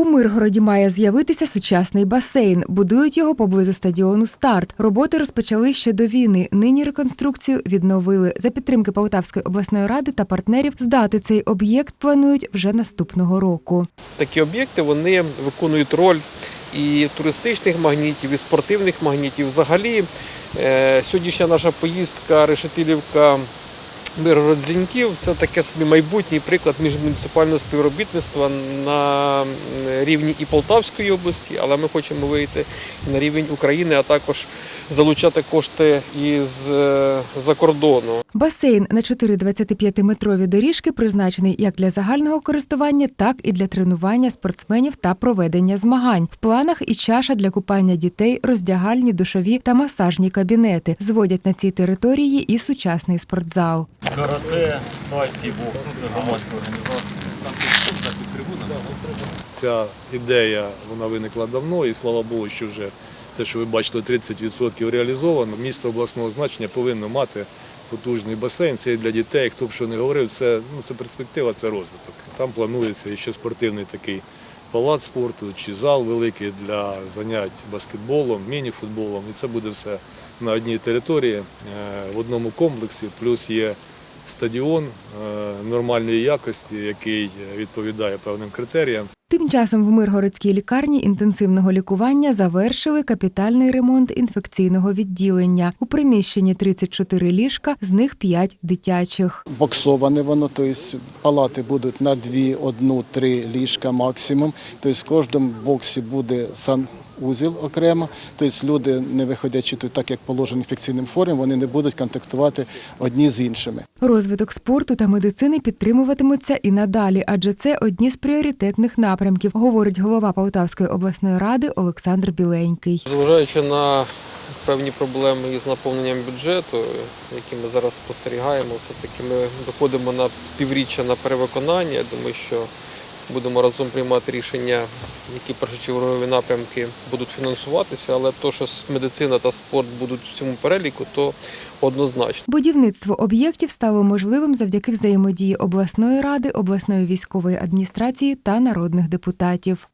У Миргороді має з'явитися сучасний басейн. Будують його поблизу стадіону Старт. Роботи розпочали ще до війни. Нині реконструкцію відновили. За підтримки Полтавської обласної ради та партнерів здати цей об'єкт планують вже наступного року. такі об'єкти вони виконують роль і туристичних магнітів, і спортивних магнітів. Взагалі, е, сьогоднішня наша поїздка Решетилівка. Миргород Зіньків це таке собі майбутній приклад міжмуніципального співробітництва на рівні і Полтавської області, але ми хочемо вийти на рівень України, а також залучати кошти із за кордону. Басейн на 4 25-метрові доріжки призначений як для загального користування, так і для тренування спортсменів та проведення змагань. В планах і чаша для купання дітей, роздягальні, душові та масажні кабінети. Зводять на цій території і сучасний спортзал. Карате, тайський бокс, ну це громадська організація. Ця ідея вона виникла давно, і слава Богу, що вже те, що ви бачили, 30% реалізовано. Місто обласного значення повинно мати потужний басейн. Це і для дітей. Хто б що не говорив, це, ну, це перспектива, це розвиток. Там планується ще спортивний такий палац спорту чи зал великий для занять баскетболом, міні-футболом. І це буде все на одній території, е, в одному комплексі. Плюс є стадіон е, нормальної якості, який відповідає певним критеріям. Тим часом в Миргородській лікарні інтенсивного лікування завершили капітальний ремонт інфекційного відділення. У приміщенні 34 ліжка, з них 5 дитячих. боксоване воно, тобто палати будуть на дві, одну, три ліжка максимум. Тобто в кожному боксі буде санузел окремо. Тобто люди, не виходячи тут так, як положено інфекційним формам, вони не будуть контактувати одні з іншими. Розвиток спорту та медицини підтримуватимуться і надалі, адже це одні з пріоритетних напрямків, говорить голова Полтавської обласної ради Олександр Біленький. Зважаючи на певні проблеми із наповненням бюджету, які ми зараз спостерігаємо, все-таки ми доходимо на півріччя на перевиконання. Я думаю, що будемо разом приймати рішення, які першочергові напрямки будуть фінансуватися, але то, що медицина та спорт будуть в цьому переліку, то однозначно. Будівництво об'єктів стало можливим завдяки взаємодії обласної ради, обласної військової адміністрації та народних депутатів.